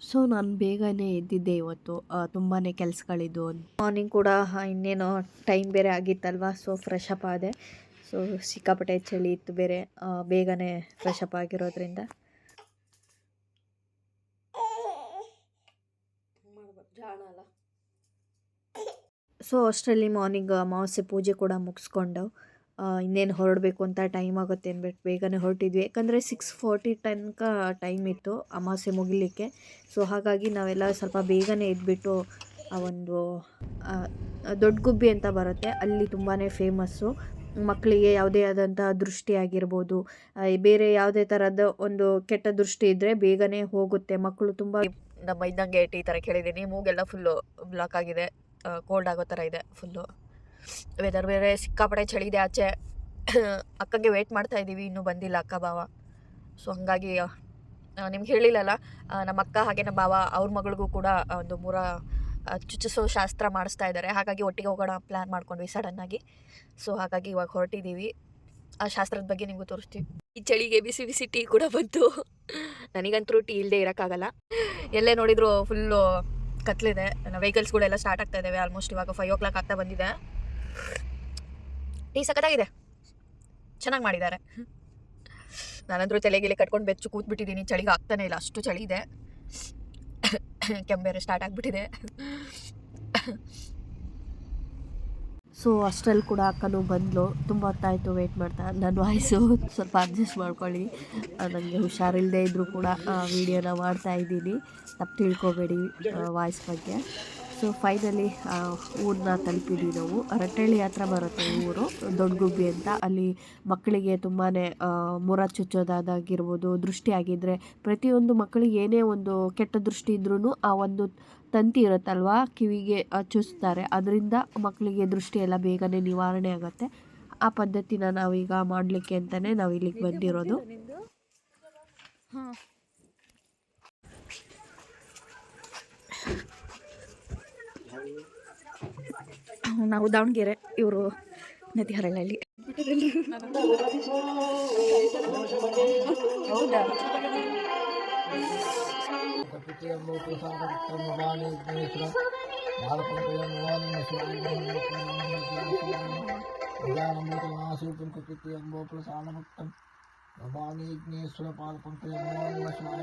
So, ನಾನು ಬೇಗನೆ ಎದ್ದಿದ್ದೆ ಇವತ್ತು. ತುಂಬಾ ಕೆಲಸಗಳಿದ್ದು ಮಾರ್ನಿಂಗ್ ಕೂಡ ಇನ್ನೇನೋ ಟೈಮ್ ಬೇರೆ ಆಗಿತ್ತಲ್ವಾ? ಸೊ ಫ್ರೆಶ್ ಅಪ್ ಆದೆ. ಸೊ ಸಿಕ್ಕಾಪಟ್ಟೆ ಚಳಿ ಇತ್ತು ಬೇರೆ. ಬೇಗನೆ ಫ್ರೆಶ್ ಅಪ್ ಆಗಿರೋದ್ರಿಂದ. ಸೊ ಅಷ್ಟರಲ್ಲಿ ಮಾರ್ನಿಂಗ್ ಅಮಾವಾಸ್ಯೆ ಪೂಜೆ ಕೂಡ ಮುಗಿಸ್ಕೊಂಡು. ಇನ್ನೇನು ಹೊರಡಬೇಕು ಅಂತ ಟೈಮ್ ಆಗುತ್ತೆ ಅಂದ್ಬಿಟ್ಟು ಬೇಗನೆ ಹೊರಟಿದ್ವಿ. ಯಾಕಂದರೆ ಸಿಕ್ಸ್ ಫೋರ್ಟಿ ತನಕ ಟೈಮ್ ಇತ್ತು ಅಮಾವಾಸ್ಯೆ ಮುಗಿಲಿಕ್ಕೆ. ಸೊ ಹಾಗಾಗಿ ನಾವೆಲ್ಲ ಸ್ವಲ್ಪ ಬೇಗನೆ ಎದ್ಬಿಟ್ಟು ಆ ಒಂದು ದೊಡ್ಡ ಗುಬ್ಬಿ ಅಂತ ಬರುತ್ತೆ. ಅಲ್ಲಿ ತುಂಬಾ ಫೇಮಸ್ಸು ಮಕ್ಕಳಿಗೆ ಯಾವುದೇ ಆದಂಥ ದೃಷ್ಟಿ ಆಗಿರ್ಬೋದು. ಬೇರೆ ಯಾವುದೇ ಥರದ ಒಂದು ಕೆಟ್ಟ ದೃಷ್ಟಿ ಇದ್ದರೆ ಬೇಗನೆ ಹೋಗುತ್ತೆ. ಮಕ್ಕಳು ತುಂಬ ನಮ್ಮ ಇದ್ದಂಗೆ ಈ ಥರ ಕೇಳಿದ್ದೀನಿ. ಮೂಗೆಲ್ಲ ಫುಲ್ಲು ಬ್ಲಾಕ್ ಆಗಿದೆ. ಕೋಲ್ಡ್ ಆಗೋ ಥರ ಇದೆ ಫುಲ್ಲು ವೆದರ್ ಬೇರೆ ಸಿಕ್ಕಾಪಡೆ ಚಳಿ ಇದೆ ಆಚೆ. ಅಕ್ಕಗೆ ವೆಯ್ಟ್ ಮಾಡ್ತಾ ಇದ್ದೀವಿ, ಇನ್ನೂ ಬಂದಿಲ್ಲ ಅಕ್ಕ ಬಾವ ಸೊ ಹಂಗಾಗಿ ನಿಮ್ಗೆ ಹೇಳಿಲ್ಲಲ್ಲ ನಮ್ಮ ಅಕ್ಕ ಹಾಗೆ ನಮ್ಮ ಬಾವ ಅವ್ರ ಮಗಳಿಗೂ ಕೂಡ ಒಂದು ಮೂರ ಚುಚ್ಚಿಸೋ ಶಾಸ್ತ್ರ ಮಾಡಿಸ್ತಾ ಇದ್ದಾರೆ. ಹಾಗಾಗಿ ಒಟ್ಟಿಗೆ ಹೋಗೋಣ ಪ್ಲ್ಯಾನ್ ಮಾಡ್ಕೊಂಡ್ವಿ ಸಡನ್ನಾಗಿ ಸೊ ಹಾಗಾಗಿ ಇವಾಗ ಹೊರಟಿದ್ದೀವಿ. ಆ ಶಾಸ್ತ್ರದ ಬಗ್ಗೆ ನಿಮಗೂ ತೋರಿಸ್ತೀವಿ. ಈ ಚಳಿಗೆ ಬಿಸಿ ಬಿಸಿ ಟೀ ಕೂಡ ಬಂತು. ನನಗಂತೂ ಟೀ ಇಲ್ಲದೆ ಇರೋಕ್ಕಾಗಲ್ಲ. ಎಲ್ಲೇ ನೋಡಿದ್ರು ಫುಲ್ಲು ಕತ್ಲಿದೆ. ವೆಹಿಕಲ್ಸ್ಗಳೆಲ್ಲ ಸ್ಟಾರ್ಟ್ ಆಗ್ತಾ ಇದ್ದಾವೆ ಆಲ್ಮೋಸ್ಟ್ ಇವಾಗ ಫೈವ್ ಓ ಕ್ಲಾಕ್ ಆಗ್ತಾ ಬಂದಿದೆ. ಟೀ ಸಖತ್ತಾಗಿದೆ. ಚೆನ್ನಾಗಿ ಮಾಡಿದ್ದಾರೆ. ನಾನಂದ್ರೂ ತಲೆಗಿಲೆ ಕಟ್ಕೊಂಡು ಬೆಚ್ಚು ಕೂತ್ಬಿಟ್ಟಿದ್ದೀನಿ ಚಳಿಗೆ ಆಗ್ತಾನೆ ಇಲ್ಲ. ಅಷ್ಟು ಚಳಿ ಇದೆ. ಕೆಂಬೇರೆ ಸ್ಟಾರ್ಟ್ ಆಗಿಬಿಟ್ಟಿದೆ. ಸೊ ಅಷ್ಟರಲ್ಲಿ ಕೂಡ ಅಕ್ಕನು ಬಂದಳು ತುಂಬ ಹೊತ್ತಾಯಿತು ವೆಯ್ಟ್ ಮಾಡ್ತಾ. ನನ್ನ ವಾಯ್ಸು ಸ್ವಲ್ಪ ಅಡ್ಜಸ್ಟ್ ಮಾಡ್ಕೊಳ್ಳಿ. ನನಗೆ ಹುಷಾರಿಲ್ಲದೆ ಇದ್ದರೂ ಕೂಡ ವೀಡಿಯೋನ ಮಾಡ್ತಾ ಇದ್ದೀನಿ. ತಪ್ಪು ತಿಳ್ಕೊಬೇಡಿ ವಾಯ್ಸ್ ಬಗ್ಗೆ. ಸೊ ಫೈನಲಿ ಊರನ್ನ ತಲುಪಿದ್ವಿ ನಾವು. ರಟ್ಟಳ್ಳಿ ಹತ್ರ ಬರುತ್ತೆ ಊರು, ದೊಡ್ಡಗುಬ್ಬಿ ಅಂತ. ಅಲ್ಲಿ ಮಕ್ಕಳಿಗೆ ತುಂಬಾ ಮುರ ಚುಚ್ಚೋದಾದಾಗಿರ್ಬೋದು, ದೃಷ್ಟಿ ಆಗಿದ್ದರೆ ಪ್ರತಿಯೊಂದು ಮಕ್ಕಳಿಗೆ ಏನೇ ಒಂದು ಕೆಟ್ಟ ದೃಷ್ಟಿ ಇದ್ರೂ ಆ ಒಂದು ತಂತಿ ಇರುತ್ತಲ್ವಾ, ಕಿವಿಗೆ ಚುಚ್ತಾರೆ. ಅದರಿಂದ ಮಕ್ಕಳಿಗೆ ದೃಷ್ಟಿ ಎಲ್ಲ ಬೇಗನೆ ನಿವಾರಣೆ ಆಗುತ್ತೆ. ಆ ಪದ್ಧತಿನ ನಾವೀಗ ಮಾಡಲಿಕ್ಕೆ ಅಂತಲೇ ನಾವು ಇಲ್ಲಿಗೆ ಬಂದಿರೋದು ನಾವು ದಾವಣಗೆರೆ ಇವರು ನದಿಹರಳಹಳ್ಳಿ ಹೌದಾ? ಭವಾನೀಜ್ಞೇಶ್ವರ ಪಾಲ್ಪಂಕಜ ಶಿವಾಯ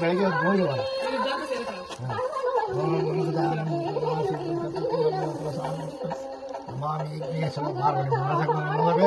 ಬೆಳಗ್ಗೆ ನೋಡಿ ಮಾಮಿ ವಿಘ್ನೇಶ್ವರ ಭಾಗವತ ನಮಾಮಿ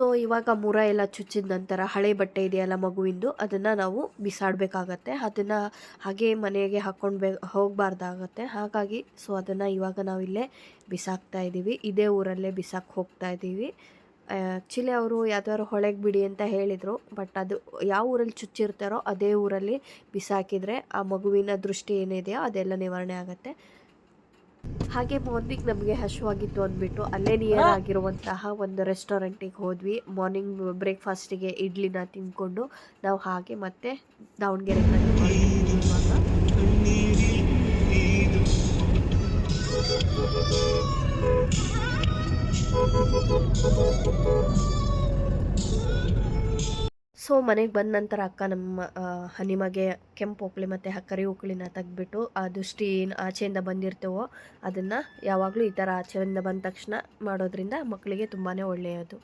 ಸೊ ಇವಾಗ ಮುರ ಎಲ್ಲ ಚುಚ್ಚಿದ ನಂತರ ಹಳೆ ಬಟ್ಟೆ ಇದೆಯಲ್ಲ ಮಗುವಿಂದು ಅದನ್ನು ನಾವು ಬಿಸಾಡಬೇಕಾಗತ್ತೆ. ಅದನ್ನು ಹಾಗೆ ಮನೆಗೆ ಹಾಕೊಂಡ್ ಬೇ ಹೋಗಬಾರ್ದಾಗತ್ತೆ. ಹಾಗಾಗಿ ಸೊ ಅದನ್ನು ಇವಾಗ ನಾವು ಇಲ್ಲೇ ಬಿಸಾಕ್ತಾ ಇದ್ದೀವಿ ಇದೇ ಊರಲ್ಲೇ ಬಿಸಾಕ್ ಹೋಗ್ತಾ ಇದ್ದೀವಿ ಆ್ಯಕ್ಚುಲಿ ಅವರು ಯಾವ್ದಾದ್ರು ಹೊಳೆಗೆ ಬಿಡಿ ಅಂತ ಹೇಳಿದರು, ಬಟ್ ಅದು ಯಾವ ಊರಲ್ಲಿ ಚುಚ್ಚಿರ್ತಾರೋ ಅದೇ ಊರಲ್ಲಿ ಬಿಸಾಕಿದರೆ ಆ ಮಗುವಿನ ದೃಷ್ಟಿ ಏನಿದೆಯೋ ಅದೆಲ್ಲ ನಿವಾರಣೆ ಆಗುತ್ತೆ. ಹಾಗೆ ಮಾರ್ನಿಂಗ್ ನಮಗೆ ಹಶುವಾಗಿತ್ತು ಅಂದ್ಬಿಟ್ಟು ಅಲ್ಲೇ ನಿಯರ್ ಆಗಿರುವಂತಹ ಒಂದು ರೆಸ್ಟೋರೆಂಟಿಗೆ ಹೋದ್ವಿ. ಮಾರ್ನಿಂಗ್ ಬ್ರೇಕ್ಫಾಸ್ಟಿಗೆ ಇಡ್ಲಿನ ತಿಂದ್ಕೊಂಡು ನಾವು ಹಾಗೆ ಮತ್ತೆ ದಾವಣಗೆರೆ ಕಡೆ ಸೊ, ಮನೆಗೆ ಬಂದ ನಂತರ ಅಕ್ಕ ನಮ್ಮ ಹನಿಮಗೆ ಕೆಂಪು ಒಕ್ಕಳಿ ಮತ್ತು ಕರಿ ಒಕ್ಕಳಿನ ತೆಗ್ದುಬಿಟ್ಟು ಆ ದೃಷ್ಟಿ ಏನು ಆಚೆಯಿಂದ ಬಂದಿರ್ತೇವೋ ಅದನ್ನು ಯಾವಾಗಲೂ ಈ ಥರ ಆಚೆಯಿಂದ ಬಂದ ತಕ್ಷಣ ಮಾಡೋದ್ರಿಂದ ಮಕ್ಕಳಿಗೆ ತುಂಬಾ ಒಳ್ಳೆಯದು.